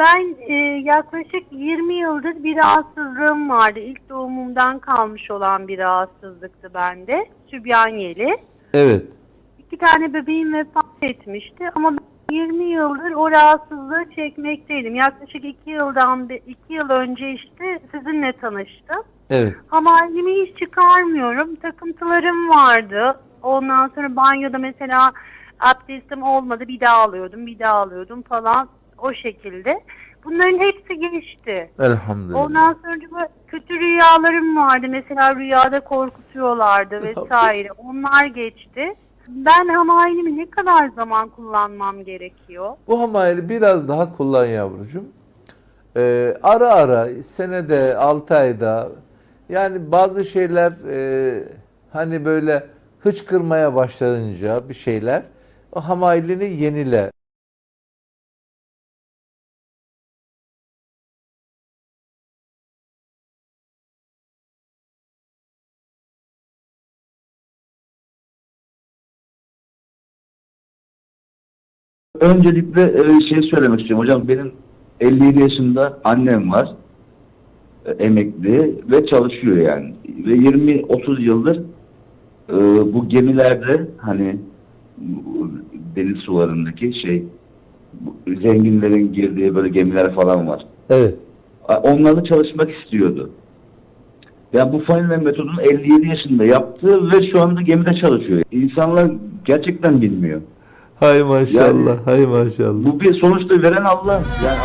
Ben e, yaklaşık 20 yıldır bir rahatsızlığım vardı. İlk doğumumdan kalmış olan bir rahatsızlıktı bende. Sübyaniyeli. Evet. İki tane bebeğim vefat etmişti ama ben 20 yıldır o rahatsızlığı çekmekteydim. Yaklaşık 2 yıldan be- iki yıl önce işte sizinle tanıştım. Evet. Hamalimi hiç çıkarmıyorum. Takıntılarım vardı. Ondan sonra banyoda mesela abdestim olmadı. Bir daha alıyordum, bir daha alıyordum falan. O şekilde. Bunların hepsi geçti. Elhamdülillah. Ondan sonra kötü rüyalarım vardı. Mesela rüyada korkutuyorlardı vesaire. Onlar geçti. Ben hamalimi ne kadar zaman kullanmam gerekiyor? Bu hamayeli biraz daha kullan yavrucuğum. Ee, ara ara senede 6 ayda yani bazı şeyler e, hani böyle hıçkırmaya başlayınca bir şeyler o hamailini yenile. Öncelikle e, şey söylemek istiyorum hocam benim 57 yaşında annem var E, emekli ve çalışıyor yani ve 20-30 yıldır e, bu gemilerde hani deniz sularındaki şey zenginlerin girdiği böyle gemiler falan var. Evet. A- Onlarla çalışmak istiyordu. Yani bu Feynman metodunu 57 yaşında yaptı ve şu anda gemide çalışıyor. İnsanlar gerçekten bilmiyor. Hay maşallah, Yani- hay maşallah. Bu bir sonuçta veren Allah. Yani